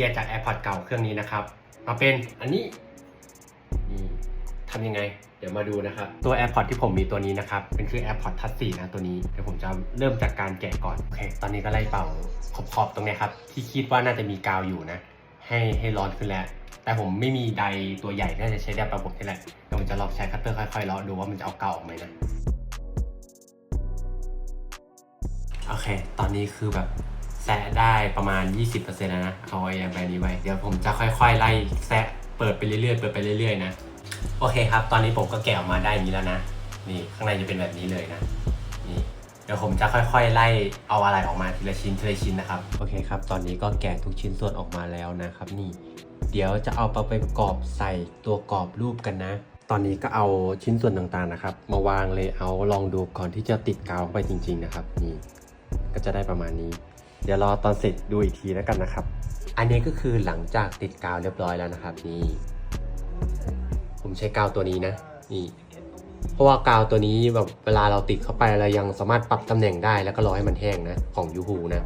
ลี่ยนจาก AirPods เก่าเครื่องนี้นะครับ มาเป็นอันนี้นี่ทำยังไง เดี๋ยวมาดูนะครับ ตัว AirPods ที่ผมมีตัวนี้นะครับ เป็นคือ AirPods Touch 4นะตัวนี้ เดี๋ยวผมจะเริ่มจากการแกะก่อน โอเค ตอนนี้ก็ไล่เป่าขอบๆตรงนี้ครับ ที่คิดว่าน่าจะมีกาวอยู่นะ ให้ให้ร้อนขึ้นแล้ว แต่ผมไม่มีไดตัวใหญ่น่าจะใช้ได้ประบบนี่แหละเดี๋ยวผมจะลองใช้คัตเตอร์ค่อยๆเลาะดูว่ามันจะเอากาวออกไหมนะ โอเค ตอนนี้คือแบบ แซะได้ประมาณ 20%แล้วนะเอาไอ้แบรนด์นี้ไว้เดี๋ยวผมจะค่อยๆ ไล่แซะเปิดไปเรื่อยๆ เปิดไปเรื่อยๆนะโอเคครับ ตอนนี้ผมก็แกะออกมาได้นี้แล้วนะ นี่ข้างในจะเป็นแบบนี้เลยนะนี่เดี๋ยวผมจะค่อยๆ ไล่เอาอะไรออกมาทีละชิ้นทีละชิ้นนะครับโอเคครับ ตอนนี้ก็แกะทุกชิ้นส่วนออกมาแล้วนะครับ นี่ เดี๋ยวจะเอาไปประกอบใส่ตัวกรอบรูปกันนะตอนนี้ก็เอาชิ้นส่วนต่างๆนะครับ มาวางเลยเอาลองดูก่อนที่จะติดกาวเข้าไปจริง ๆนะครับ นี่ก็จะได้ประมาณนี้ เดี๋ยวรอตอนเสร็จดูอีกทีแล้วกันนะครับ อันนี้ก็คือหลังจากติดกาวเรียบร้อยแล้วนะครับนี่ผมใช้กาวตัวนี้นะนี่เพราะว่ากาวตัวนี้แบบเวลาเราติดเข้าไปเรายังสามารถปรับตำแหน่งได้แล้วก็รอให้มันแห้งนะของยูฮูนะ